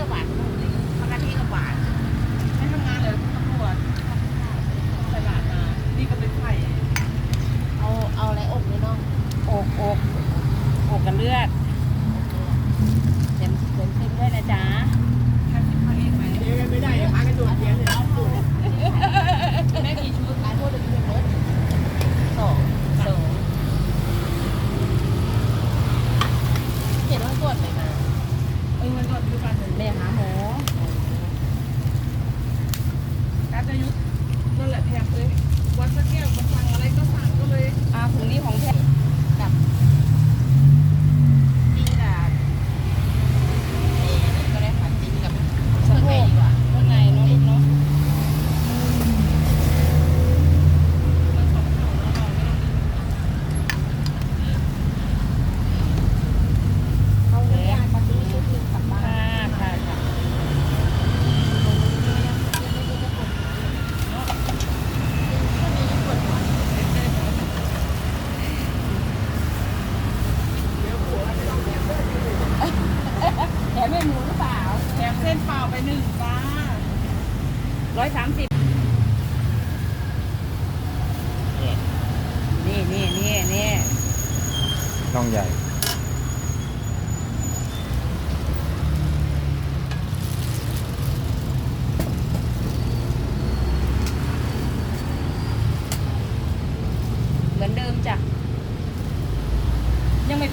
ก็บบานทำหน้าที่ก็บบานไม่ทำงานเลยตำรวจใส่บาทมานี่ก็เป็นไข่เอาเอาอะไรอกเลยน้องอกอกอกกันเลือดเต็มเต็มเต็มด้วยนะจ๊ะไม่ได้พากันโดดเรียนเลยแม่กี่ชุดขายโทษเดี๋ยวจะลดสองสองเห็นว่าตรวจไหมมาเออมันตรวจดูกัน มอ เปล่าไปหนึ่งจ้าร้อยสามสิบนี่นี่นี่นี่ต้องใหญ่ เหมือนเดิมจ้ะยังไม่